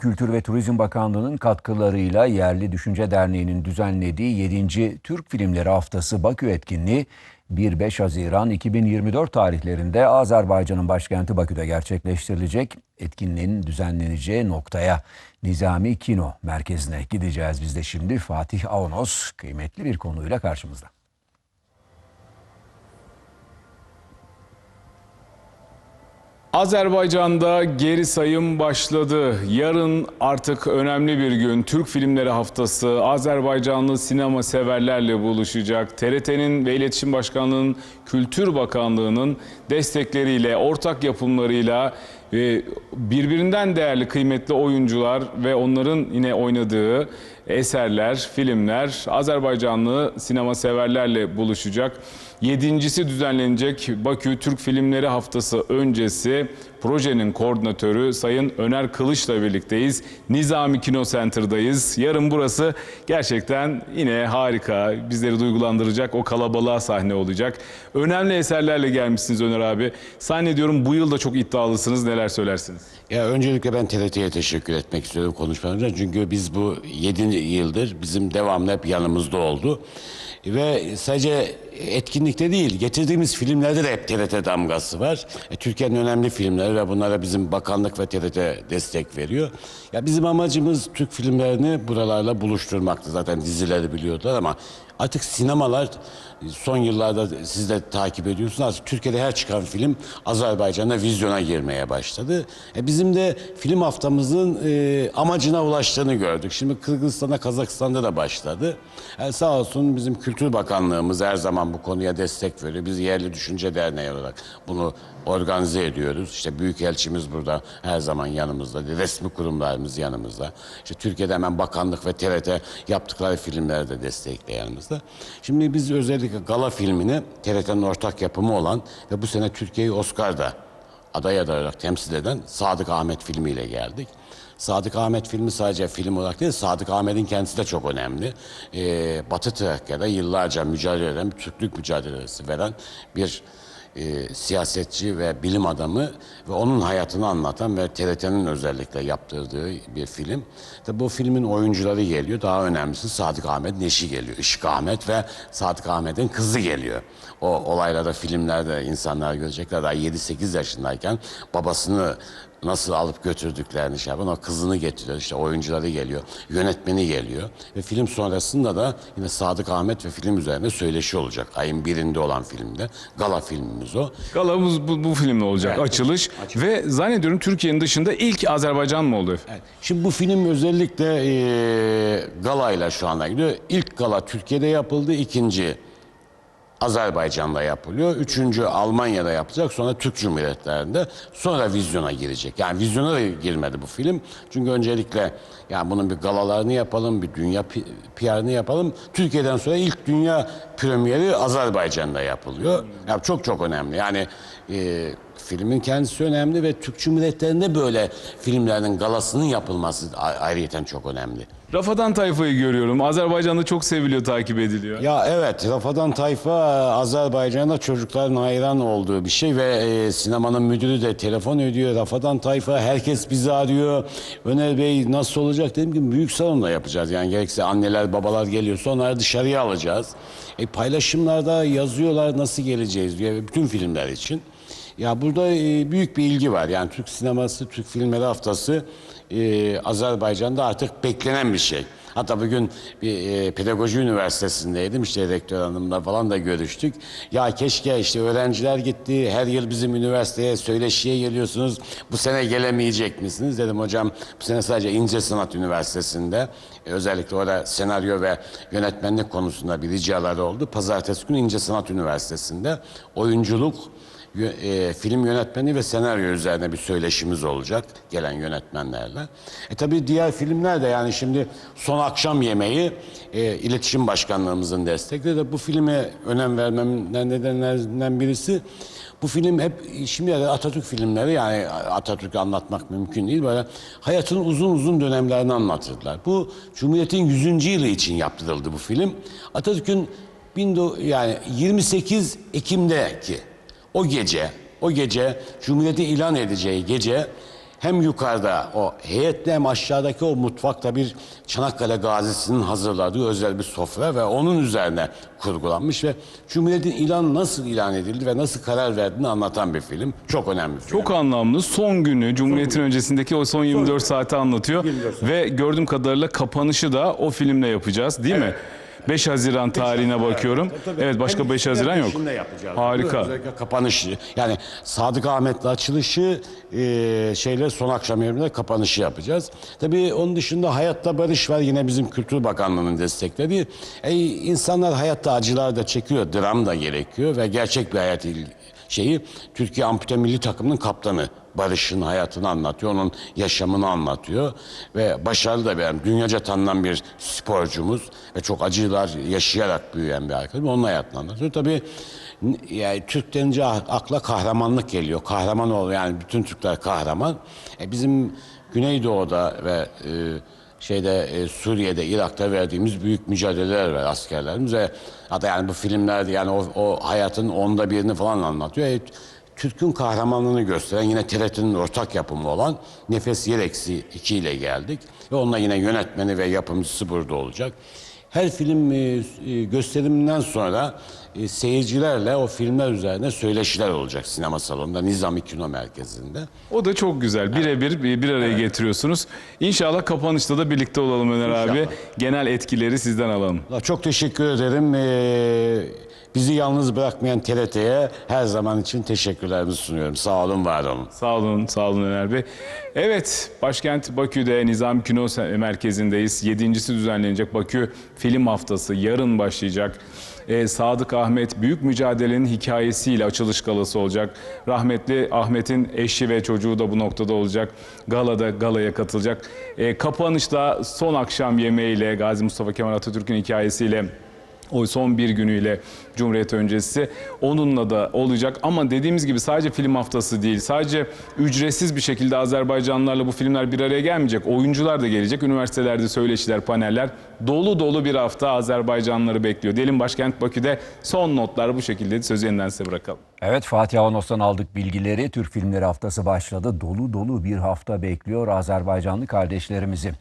Kültür ve Turizm Bakanlığı'nın katkılarıyla Yerli Düşünce Derneği'nin düzenlediği 7. Türk Filmleri Haftası Bakü etkinliği 1-5 Haziran 2024 tarihlerinde Azerbaycan'ın başkenti Bakü'de gerçekleştirilecek. Etkinliğin düzenleneceği noktaya Nizami Kino Merkezi'ne gideceğiz. Biz de şimdi Fatih Avanos kıymetli bir konuyla karşımızda. Azerbaycan'da geri sayım başladı. Yarın artık önemli bir gün. Türk Filmleri Haftası Azerbaycanlı sinema severlerle buluşacak. TRT'nin ve İletişim Başkanlığı'nın, Kültür Bakanlığı'nın destekleriyle, ortak yapımlarıyla ve birbirinden değerli kıymetli oyuncular ve onların yine oynadığı eserler, filmler Azerbaycanlı sinema severlerle buluşacak. Yedincisi düzenlenecek Bakü Türk Filmleri Haftası öncesi projenin koordinatörü Sayın Öner Kılıç'la birlikteyiz. Nizami Kino Center'dayız. Yarın burası gerçekten yine harika, bizleri duygulandıracak o kalabalığa sahne olacak. Önemli eserlerle gelmişsiniz Öner abi. Zannediyorum bu yıl da çok iddialısınız. Neler söylersiniz? Ya öncelikle ben TRT'ye teşekkür etmek istiyorum konuşmamızda. Çünkü biz bu 7 yıldır bizim devamlı hep yanımızda oldu. Ve sadece etkinlikte değil, getirdiğimiz filmlerde de hep TRT damgası var. E, Türkiye'nin önemli filmleri ve bunlara bizim bakanlık ve TRT destek veriyor. Ya bizim amacımız Türk filmlerini buralarla buluşturmaktı. Zaten dizileri biliyorlar ama artık sinemalar son yıllarda siz de takip ediyorsunuz. Artık Türkiye'de her çıkan film Azerbaycan'da vizyona girmeye başladı. E bizim de film haftamızın e, amacına ulaştığını gördük. Şimdi Kırgızistan'da, Kazakistan'da da başladı. E, sağ olsun bizim Kültür Bakanlığımız her zaman bu konuya destek veriyor. Biz Yerli Düşünce Derneği olarak bunu organize ediyoruz. İşte Büyükelçimiz burada her zaman yanımızda. Resmi kurumlarımız yanımızda. İşte Türkiye'de hemen bakanlık ve TRT yaptıkları filmleri de yanımızda. Şimdi biz özellikle Gala filmini TRT'nin ortak yapımı olan ve bu sene Türkiye'yi Oscar'da aday olarak temsil eden Sadık Ahmet filmiyle geldik. Sadık Ahmet filmi sadece film olarak değil, Sadık Ahmet'in kendisi de çok önemli. Ee, Batı Trakya'da yıllarca mücadele eden, Türklük mücadelesi veren bir e, siyasetçi ve bilim adamı ve onun hayatını anlatan ve TRT'nin özellikle yaptırdığı bir film. Tabi bu filmin oyuncuları geliyor. Daha önemlisi Sadık Ahmet Neşi geliyor. Işık Ahmet ve Sadık Ahmet'in kızı geliyor. O olaylarda filmlerde insanlar görecekler. Daha 7-8 yaşındayken babasını nasıl alıp götürdüklerini şey yapan o kızını getiriyor işte oyuncuları geliyor yönetmeni geliyor ve film sonrasında da yine Sadık Ahmet ve film üzerine söyleşi olacak ayın birinde olan filmde gala filmimiz o Galamız bu, bu filmle olacak Evet. açılış. ve zannediyorum Türkiye'nin dışında ilk Azerbaycan mı oldu? Evet. Şimdi bu film özellikle e, galayla şu anda gidiyor ilk gala Türkiye'de yapıldı ikinci Azerbaycan'da yapılıyor. Üçüncü Almanya'da yapılacak. Sonra Türk Cumhuriyetlerinde. Sonra vizyona girecek. Yani vizyona da girmedi bu film. Çünkü öncelikle yani bunun bir galalarını yapalım, bir dünya PR'ını yapalım. Türkiye'den sonra ilk dünya premieri Azerbaycan'da yapılıyor. Yani çok çok önemli. Yani e, filmin kendisi önemli ve Türk Cumhuriyetlerinde böyle filmlerin galasının yapılması ayrıyeten çok önemli. Rafadan Tayfa'yı görüyorum. Azerbaycan'da çok seviliyor, takip ediliyor. Ya evet Rafadan Tayfa Azerbaycan'da çocukların hayran olduğu bir şey ve e, sinemanın müdürü de telefon ediyor. Rafadan Tayfa herkes bizi arıyor. Öner Bey nasıl olacak dedim ki büyük salonda yapacağız. Yani gerekse anneler babalar geliyorsa onları dışarıya alacağız. E, paylaşımlarda yazıyorlar nasıl geleceğiz diye bütün filmler için. Ya burada e, büyük bir ilgi var. Yani Türk sineması, Türk filmleri haftası e, Azerbaycan'da artık beklenen bir şey. Hatta bugün bir e, pedagoji üniversitesindeydim işte rektör hanımla falan da görüştük. Ya keşke işte öğrenciler gitti her yıl bizim üniversiteye söyleşiye geliyorsunuz. Bu sene gelemeyecek misiniz? Dedim hocam bu sene sadece İnce Sanat Üniversitesi'nde e, özellikle orada senaryo ve yönetmenlik konusunda bir ricaları oldu. Pazartesi günü İnce Sanat Üniversitesi'nde oyunculuk e, film yönetmeni ve senaryo üzerine bir söyleşimiz olacak gelen yönetmenlerle. E tabii diğer filmler de yani şimdi Son Akşam Yemeği e, İletişim Başkanlığımızın destekleri de bu filme önem vermemin nedenlerinden birisi bu film hep şimdi Atatürk filmleri yani Atatürk'ü anlatmak mümkün değil böyle hayatın uzun uzun dönemlerini anlatırdılar. Bu Cumhuriyet'in 100. yılı için yaptırıldı bu film. Atatürk'ün 19 yani 28 Ekim'deki o gece, o gece Cumhuriyeti ilan edeceği gece hem yukarıda o heyetle hem aşağıdaki o mutfakta bir Çanakkale gazisinin hazırladığı özel bir sofra ve onun üzerine kurgulanmış ve Cumhuriyet'in ilan nasıl ilan edildi ve nasıl karar verdiğini anlatan bir film. Çok önemli bir film. Çok anlamlı. Son günü, Cumhuriyet'in öncesindeki o son 24 saati anlatıyor. 24 saat. Ve gördüğüm kadarıyla kapanışı da o filmle yapacağız değil mi? 5 Haziran tarihine bakıyorum. Evet başka Hem 5 Haziran yok. Harika. Özellikle kapanışı. Yani Sadık Ahmet'le açılışı e, şeyle son akşam yemeğinde kapanışı yapacağız. Tabii onun dışında Hayatta Barış var. Yine bizim Kültür Bakanlığı'nın desteklediği. E, insanlar hayatta acılar da çekiyor. Dram da gerekiyor ve gerçek bir hayat şeyi Türkiye Ampute Milli Takımı'nın kaptanı. Barış'ın hayatını anlatıyor, onun yaşamını anlatıyor ve başarılı da bir, dünyaca tanınan bir sporcumuz ve çok acılar yaşayarak büyüyen bir arkadaşım. Onun hayatını anlatıyor. Tabii yani Türk denince ah- akla kahramanlık geliyor. Kahraman ol yani bütün Türkler kahraman. E bizim Güneydoğu'da ve e, şeyde e, Suriye'de, Irak'ta verdiğimiz büyük mücadeleler var askerlerimiz ve hatta yani bu filmlerde yani o, o hayatın onda birini falan anlatıyor. E, Türk'ün kahramanlığını gösteren yine TRT'nin ortak yapımı olan Nefes Yereksi 2 ile geldik. Ve onunla yine yönetmeni ve yapımcısı burada olacak. Her film e, e, gösteriminden sonra e, seyircilerle o filmler üzerine söyleşiler olacak sinema salonunda Nizami Kino Merkezi'nde. O da çok güzel. Birebir bir, bir araya getiriyorsunuz. İnşallah kapanışta da birlikte olalım Öner abi. İnşallah. Genel etkileri sizden alalım. Çok teşekkür ederim. Bizi yalnız bırakmayan TRT'ye her zaman için teşekkürlerimi sunuyorum. Sağ olun, var olun. Sağ olun, sağ olun Öner Bey. Evet, başkent Bakü'de Nizam Kino Merkezi'ndeyiz. Yedincisi düzenlenecek Bakü Film Haftası yarın başlayacak. Ee, Sadık Ahmet büyük mücadelenin hikayesiyle açılış galası olacak. Rahmetli Ahmet'in eşi ve çocuğu da bu noktada olacak. Galada galaya katılacak. Ee, kapanışta son akşam yemeğiyle Gazi Mustafa Kemal Atatürk'ün hikayesiyle o son bir günüyle Cumhuriyet öncesi onunla da olacak ama dediğimiz gibi sadece film haftası değil sadece ücretsiz bir şekilde Azerbaycanlılarla bu filmler bir araya gelmeyecek oyuncular da gelecek üniversitelerde söyleşiler paneller dolu dolu bir hafta Azerbaycanlıları bekliyor diyelim başkent Bakü'de son notlar bu şekilde sözü yeniden size bırakalım. Evet Fatih Avanos'tan aldık bilgileri. Türk Filmleri Haftası başladı. Dolu dolu bir hafta bekliyor Azerbaycanlı kardeşlerimizi.